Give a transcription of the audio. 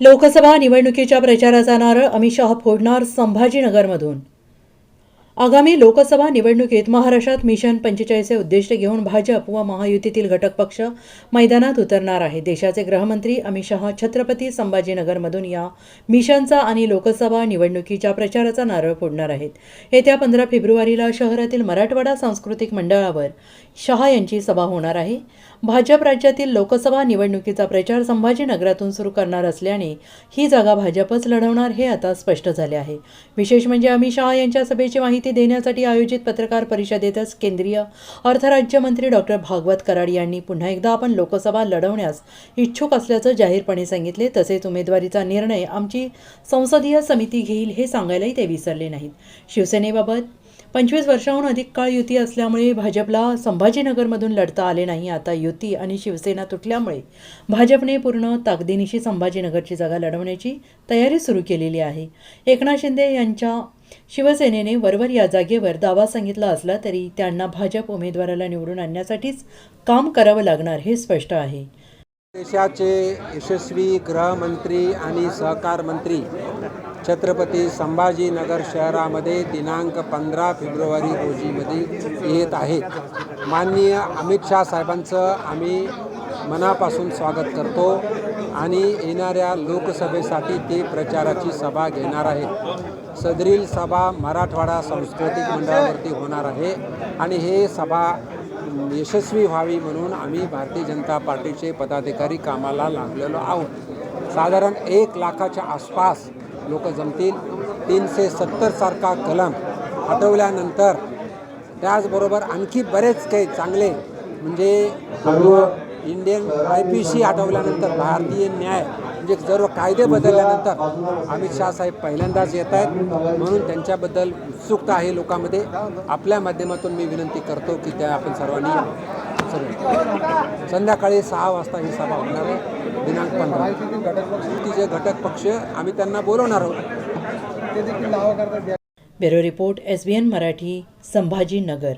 लोकसभा निवडणुकीच्या प्रचाराचा नारळ अमित शहा फोडणार संभाजीनगरमधून. आगामी लोकसभा निवडणुकीत महाराष्ट्रात मिशन पंचेचाळीसचे उद्दिष्ट घेऊन भाजप व महायुतीतील घटक पक्ष मैदानात उतरणार आहे. देशाचे गृहमंत्री अमित शहा छत्रपती संभाजीनगरमधून या मिशनचा आणि लोकसभा निवडणुकीच्या प्रचाराचा नारळ फोडणार आहेत. येत्या पंधरा फेब्रुवारीला शहरातील मराठवाडा सांस्कृतिक मंडळावर शहा यांची सभा होणार आहे. भाजप राज्यातील लोकसभा निवडणुकीचा प्रचार संभाजीनगरातून सुरू करणार असल्याने ही जागा भाजपच लढवणार हे आता स्पष्ट झाले आहे. विशेष म्हणजे अमित शहा यांच्या सभेची माहिती देण्यासाठी आयोजित पत्रकार परिषदेतच केंद्रीय अर्थराज्यमंत्री डॉक्टर भागवत कराड यांनी पुन्हा एकदा आपण लोकसभा लढवण्यास इच्छुक असल्याचं जाहीरपणे सांगितले. तसेच उमेदवारीचा निर्णय आमची संसदीय समिती घेईल हे सांगायलाही ते विसरले नाहीत. शिवसेनेबाबत पंचवीस वर्षाहून अधिक काळ युती असल्यामुळे भाजपला संभाजीनगरमधून लढता आले नाही. आता युती आणि शिवसेना तुटल्यामुळे भाजपने पूर्ण ताकदीनिशी संभाजीनगरची जागा लढवण्याची तयारी सुरू केलेली आहे. एकनाथ शिंदे यांच्या शिवसेनेने वरवर या जागेवर दावा सांगितला असला तरी त्यांना भाजप उमेदवाराला निवडून आणण्यासाठीच काम करावं लागणार हे स्पष्ट आहे. देशाचे यशस्वी गृहमंत्री आणि सहकार मंत्री छत्रपती संभाजीनगर शहरामध्ये दिनांक पंधरा फेब्रुवारी रोजीमध्ये येत आहेत. माननीय अमित शाह साहेबांचं आम्ही मनापासून स्वागत करतो. आणि येणाऱ्या लोकसभेसाठी ते प्रचाराची सभा घेणार आहेत. सदरील सभा मराठवाडा सांस्कृतिक मंडळावरती होणार आहे आणि हे सभा यशस्वी व्हावी म्हणून आम्ही भारतीय जनता पार्टीचे पदाधिकारी कामाला लागलेलो आहोत. साधारण एक लाखाच्या आसपास लोक जमतील. तीनशे सत्तरसारखा कलम हटवल्यानंतर त्याचबरोबर आणखी बरेच काही चांगले म्हणजे इंडियन आय पी सी हटवल्यानंतर भारतीय न्याय म्हणजे सर्व कायदे बदलल्यानंतर अमित शहा साहेब पहिल्यांदाच येत आहेत. म्हणून त्यांच्याबद्दल उत्सुकता आहे लोकांमध्ये. आपल्या माध्यमातून मी विनंती करतो की त्या आपण सर्वांनी सर्व संध्याकाळी सहा वाजता ही सभा होणार आहे. दिनांक पंधरा. युतीचे घटक पक्ष आम्ही त्यांना बोलवणार आहोत. Bureau report S B N Marathi Sambhajinagar.